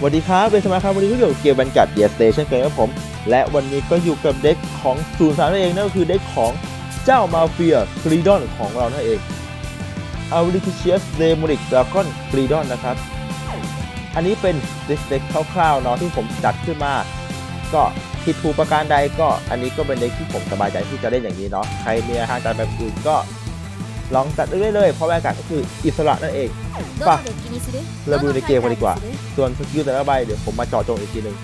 สวัสดีครับเป็นสมาครับวันนี้ก็อยู่กับเกมบันกัดเดียสเตชันกันครับผม และวันนี้ก็อยู่กับเด็กของศูนย์สามนั่นเองนั่นก็คือเด็กของเจ้ามาเฟียกรีดอนของเรานั่นเองอาริคิเชียสเดมอริกดากอนกรีดอนนะครับ อันนี้เป็นดิสเด็กคร่าวๆเนาะที่ผมจัดขึ้นมา ก็ผิดถูกประการใดก็อันนี้ก็เป็นเด็กที่ผมสบายใจที่จะเล่นอย่างนี้เนาะใครมีอาหารการแบบอื่นก็ ลองจัดเรื่อยๆเลยเพราะแวรยากาศก็คืออิสระนั่นเองปะเราดูในเกมกันดีกว่า ส่วนสกิลแต่ละใบเดี๋ยวผมมาเจาะจงอีกทีหนึ่ง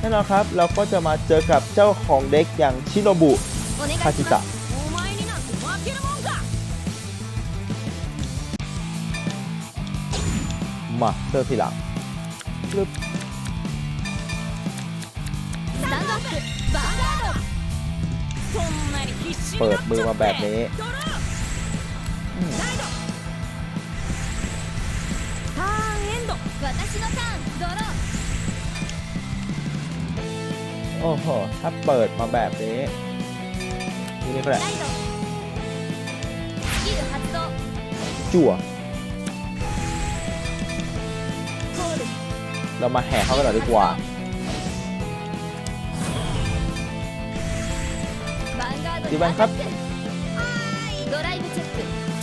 แน่นอนครับ เราก็จะมาเจอกับเจ้าของเด็กอย่างชิโนบุคาชิตะมาเจอทีหลังเปิดมือมาแบบนี้ ターンエンド私のターンドロー โอ้โหถ้าเปิดมาแบบนี้นี่นี่ก็แหละ ライドスキル発動 จั่ว コール เรามาแห่เข้ากันหน่อยดีกว่า ヴァンガード ดี に บัน ア ครั タ บ ックドライブチェック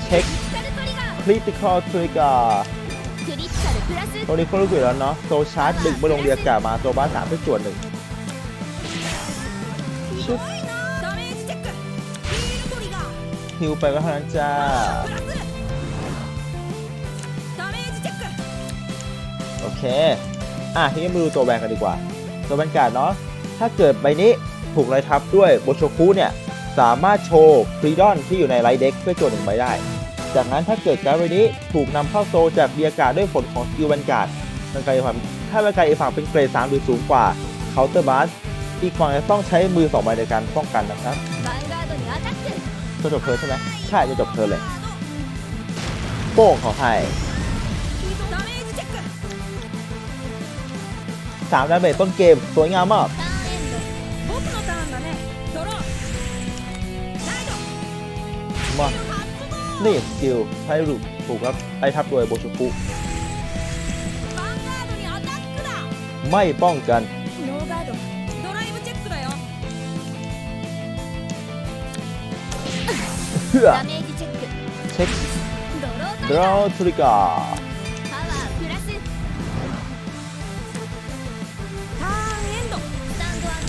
เช็คคริติคอลทริกเกอร์ตัวนี้เขรู้อยู่แล้วเนาะโซชาร์จดึงมาลงเรียกามาตัวบ้าสามเพื่ส่วนหนึ่งฮิวไปก็เท่านั้นจ้าโอเค อะทีนี้มาดูตัวแบนกันดีกว่า ตัวแบนการ์ดเนาะ ถ้าเกิดใบนี้ถูกไรทับด้วยโบโชคุเนี่ย สามารถโชว์ฟรีดอนที่อยู่ในไลเด็กเพื่อโจทย์หนึ่งใบได้ จากนั้นถ้าเกิดการ์วนี้ถูกนำเข้าโซจากเบียร์การด้วยผลของสกิลบันการ์ดบันกลร์ดฝั่งถ้าบันการ์ดฝั่งเป็นเกรด3หรือสูงกว่าเคาน์เตอร์บัสอีกฝั่งจะต้องใช้มือ2ใบในการป้องกันนะครับจะจบเธอใช่ไหมใช่จะจบเธอเลยโป้งขอให้สามดาเมจต้นเกมสวยงามมาก เนสกิลไทรูถูกครับไอทับโดยโบชุกุไม่ป้องกัน เพื่อเช็คดราทริกา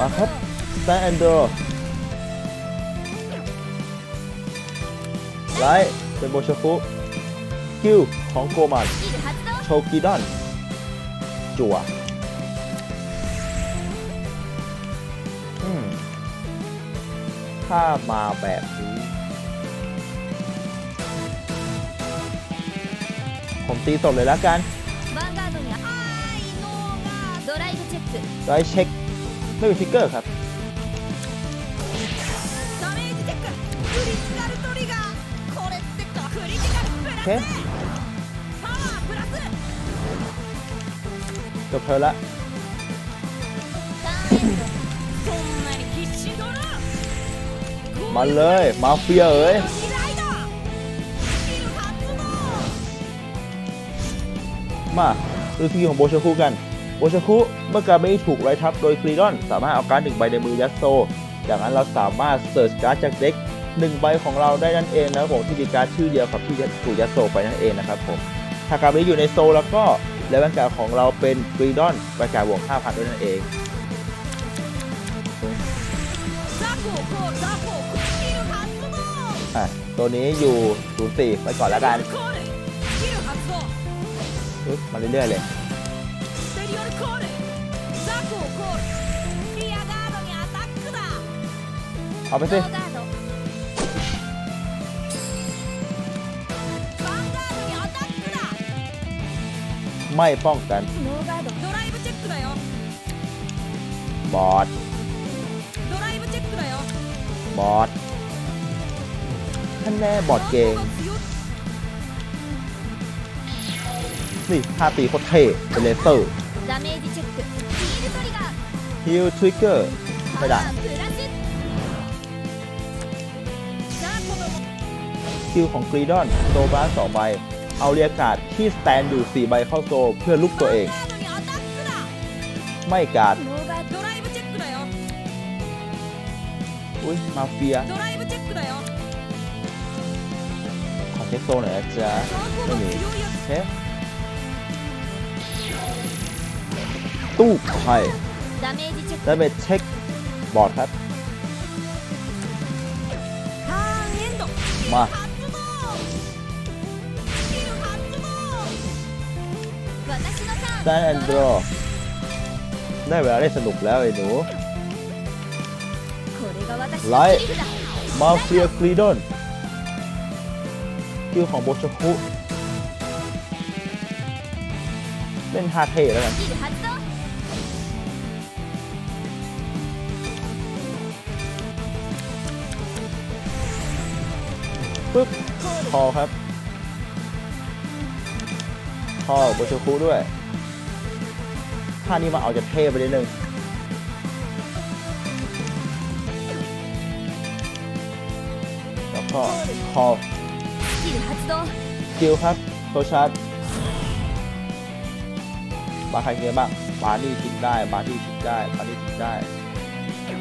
มาครับแตนเดอร์ไลท์ เป็นโบชาคุกิวของโกมันโชกิดันจั่วถ้ามาแบบนี้ ผมตีสดเลยแล้วกันไว้เช็ค ไม่มีฟิกเกอร์ครับ คจบเธอละมาเลย มาเฟียเอ้ยมาดูทีมของโบชคุกัน โบชคุเมื่อการไม่ถูกไล่ทับโดยคลีดอน สามารถเอาการหนึ่งใบในมือยัดโซ จากนั้นเราสามารถเสิร์ชการ์ดจากเด็ก 1ใบของเราได้นั่นเองนะผมที่ดีการ์ดชื่อเดียวกับที่ถูกยัดโซไปนั่นเองนะครับผมถ้ากาบริอยู่ในโซแล้วก็และบรรยากาศของเราเป็นฟรีดอนบรรยากาศบวก5,000ด้วยนั่นเองตัวนี้อยู่ศูนย์สี่ไปก่อนแล้วกันมาเรื่อยๆเลยเอาไปสิ ไม่ป้องกัน ノーガードドライブチェックだよ บอส ドライブチェックだよ บอสท่านแน่บอสเกง นี่ท่าตีโคตรเท่เป็นเลเซอร์ ダメージチェックヒールトリガー ฮิลทริกเกอร์ パ ไม่ ワ ได้ ープラスザコども คิวของกรีดอนโซบาสองใบ เอาเรียกาดที่สแตนอยู่ 4 ใบเข้าโซเพื่อลุกตัวเอง ไม่กาดอุ้ยมาเฟียขอเช็คโซหน่อยนะจ๊ะไม่มีเช็คตู้ไข่ด้เมจเช็คบอร์ดครับ มา ได้แอนดรอได้เวลาได้สนุกแล้วไอ้หนูไลท์มาเฟียกรีดอนคิวของโบชคุเป็นฮาเทแล้วกันปึ๊บพอครับ พ่อโบชูคูด้วยท่านี้มันเอาจะเท่ไปนิดนึงแล้วก็คอกิลครับโซชาร์ดบาใครเยอะบ้างบาดนี่ทิ้งได้ บาดนี่ทิ้งได้ บาดนี่ทิ้งได้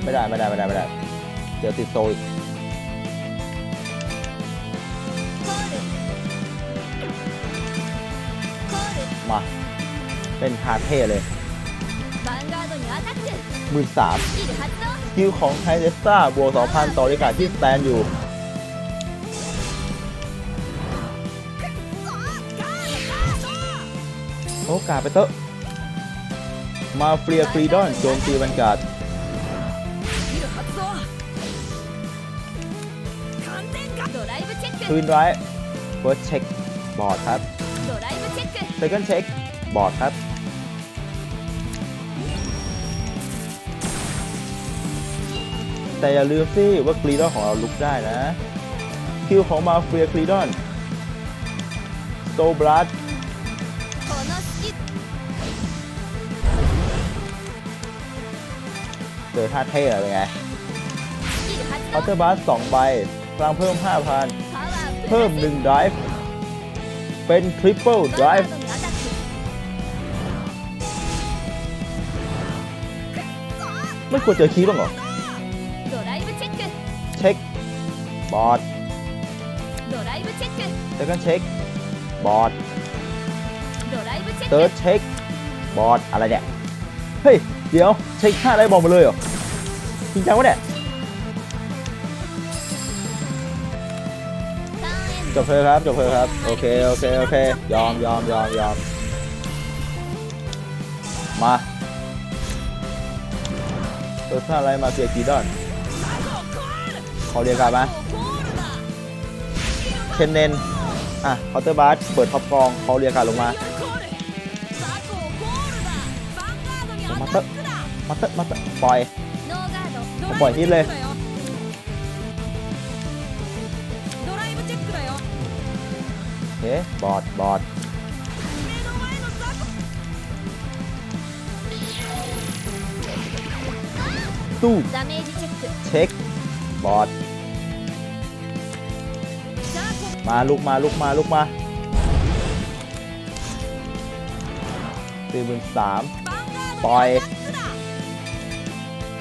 ไม่ได้ ไม่ได้ ไม่ได้ ไม่ได้ เดี๋ยวติดโตอีก มาเป็นคาเท่เลยหมื่นสามคิวของไฮเดสตาบวกสองพันต่อริกาที่สแตนอยู่โอกาสไปเตอะมาเฟียฟรีดอนโจมตีบรรกาศคืนร้ายเฟิร์สเช็คบอร์ดครับ เกิลเช็คบอร์ดครับ แต่อย่าลืมสิว่ากรีดอนของเราลุกได้นะ คิวของมาเฟียกรีดอนโตบลัดเจอท่าเท่เลยเป็นไงพัตเตอร์บัสสองใบพลังเพิ่ม 5,000 เพิ่ม1 drive เป็น triple drive ไม่ควรเจอคีย์บ้างเหรอ ドライブチェック เช็คบอร์ด ドライブチェック เซคันด์เช็คบอร์ด ドライブチェッ เติร์ด ク เช็คบอร์ดอะไรเนี่ย เฮ้ย เดี๋ยว เช็คค่าได้บอลมาเลยเหรอ จริงจังวะเนี่ย ターンエン จบเพลครับ จบเพลครับ โอเค โอเค โอเค ยอมยอมยอมยอมมา อถ้าอะไรมาเสียกี่ดอนเขาเรียกกันไหเคนเนนอะคอเตอร์บาร์เปิดท็อปกองเขาเรียกกันลงมามาเตอร์มาเตอร์มาเตอร์ปล่อยปล่อยฮิตเลยเฮ้คบอดบอดตู้ ダメージチェック เช็ค บอร์ด ザコ มาลุกมาลุกมาลุกมาสี่หมื่นสาม ヴァンガード ปล่อย にアタックだ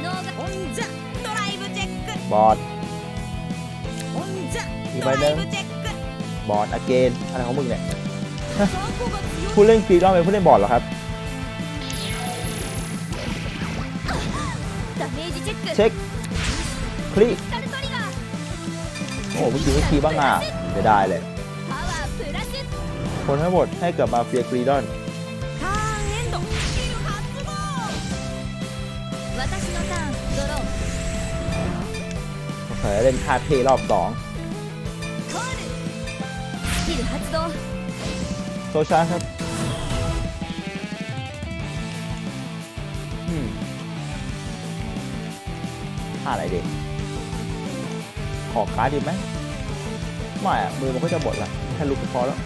ノーガオンジャドライブチェック บอร์ด オンジャいいドライ場合だよブチェック บอร์ดอเกนอะไรของมึงเนี่ย ザコが強い ผู้เล่นฟรีดอนเป็นผู้เล่นบอร์ดเหรอครับ คลิโอ้โหเพิ่งยิงไม่ทีบ้างอะจะได้เลย คนให้งหมดให้กับมาเฟียกรีดอนเผยเล่นคาเทรอบสองโซชาครับท่าอะไรดี ขอกการ์ดดีไหมไม่อะมือมันก็จะบดละแค่ลุกพอแล้ว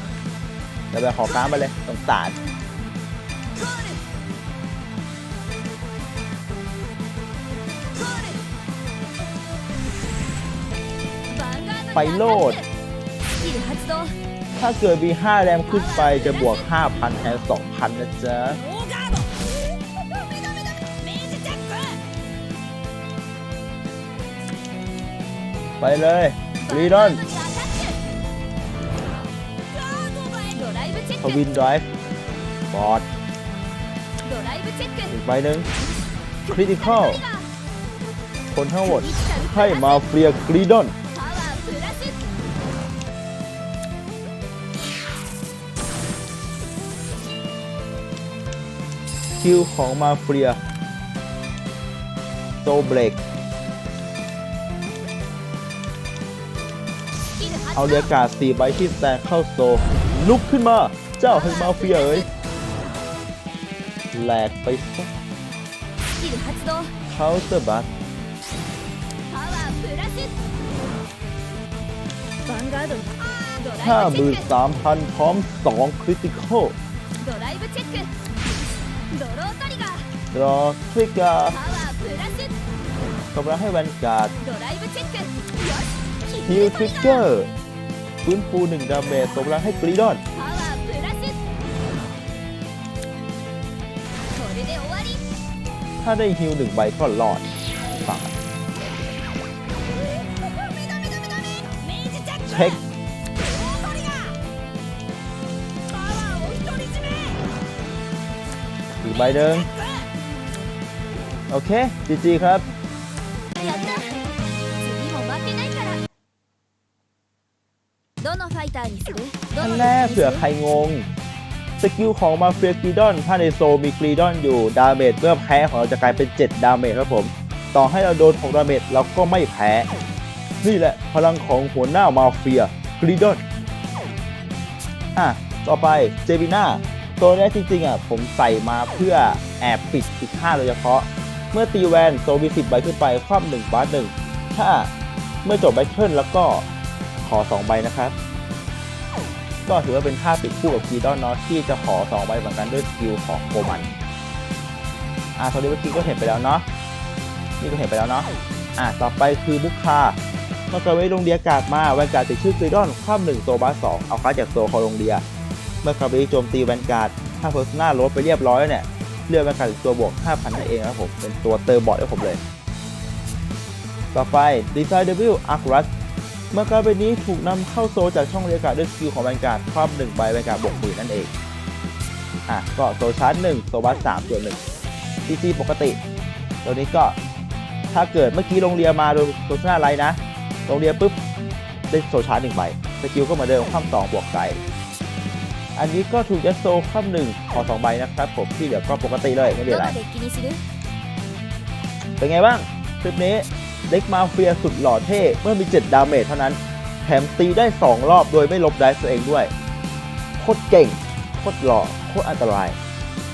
เดี๋ยวไปขอการ์ดมาเลยสงสารไปโลด ถ้าเกิดมี5แรมขึ้นไปจะบวก 5,000แทน2,000 นะจ๊ะ ไปเลยรีดอนทวินไดรฟ์บอดอีกใบหนึ่งคริติคอลคนทั้งหมดให้มาเฟียกรีดอนคิวของมาเฟียโตเบรก เอาเรือกาศสีใบที่แตงเข้าโซลุกขึ้นมา เจ้าแห่มาเฟียเอ๋ยแหลกไปซะเคาเตอร์บัตห้าหมื่นสามพันพร้อมสองคริติคอลรอทริกกากำรับให้แวนการ์ดฮิวทริกเกอร์ ฟื้นฟู 1 ดาเมจส่งพลังให้กรีดอนถ้าได้ฮิลหนึ่งใบก็รอดฝากเช็คอีกใบเดิมโอเค จีจีครับ イターにするど ท่าน の แรกเผื่อใครงง สกิลของมาเฟียกรีดอน ถ้าในโซลมีกรีดอนอยู่ ดาเมจเมื่อแพ้ของเราจะกลายเป็น 7 ดาเมจครับผม ต่อให้เราโดน 6 ดาเมจเราก็ไม่แพ้ นี่แหละพลังของหัวหน้ามาเฟียกรีดอน อ่ะ ต่อไปเจบิน่าตัวนี้จริงๆอ่ะผมใส่มาเพื่อแอบปิดอีก5โดยเฉพาะ เมื่อตีแวนโซมี10ใบขึ้นไปคว่ำหนึ่งบาสหนึ่งถ้าเมื่อจบแบทเทิลแล้วก็ขอ 2 ใบนะครับ ก็ถือว่าเป็นท่าปิดคู่กับกีดอนเนาะที่จะขอ2ใบเหมือนกันด้วยสกิลของโกมันอ่าตอนนี้เมื่อกี้ก็เห็นไปแล้วเนาะนี่ก็เห็นไปแล้วเนาะอ่าต่อไปคือบุคคาเมื่อกระเวลงเดียกาดมาแวนการ์ดติดชื่อกรีดอนคว่ำหนึ่งโซบาสองเอากาจากโซคอลงเดีย เมื่อกระเวโจมตีแวนการ์ดถ้าเพอร์ซนาลดไปเรียบร้อยเนี่ยเลือกแวนการ์ดตัวบวก5,000นั่นเองครับผมเป็นตัวเติมบอร์ดให้ผมเลย ต่อไปดีไซน์เดวิลอาร์ครัส เมื่อการเป็นนี้ถูกนำเข้าโซจากช่องเรียกาด้วยสกิลของแบนการ์ดครอบหนึ่งใบแบนการบวกหมื่นนั่นเอง อะ ก็โซชาร์จหนึ่งโซบัสสามส่วนหนึ่งซีซีปกติ ตัวนี้ก็ถ้าเกิดเมื่อกี้ลงเรียมาโดยโซชนาไรนะ ลงเรียปุ๊บได้โซชาร์จหนึ่งใบ สกิลก็เหมือนเดิมข้ามสองบวกไกอันนี้ก็ถูกยัดโซข้ามหนึ่งขอสองใบนะครับผมที่เหลือก็ปกติเลยไม่เป็นไร เป็นไงบ้างคลิปนี้ เด็กมาเฟียสุดหล่อเท่เมื่อมี 7 ดาเมจเท่านั้น แถมตีได้ 2 รอบโดยไม่ลบได้ตัวเองด้วย โคตรเก่ง โคตรหล่อ โคตรอันตราย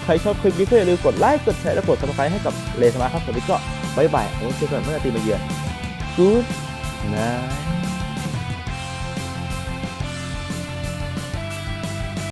ใครชอบคลิปนี้ก็อย่าลืมกดไลค์ กดแชร์และกด subscribe ให้กับเลสมาครับสวัสดีก็บ๊ายบายผมเจอกันเมื่อตีมาเยือน Good night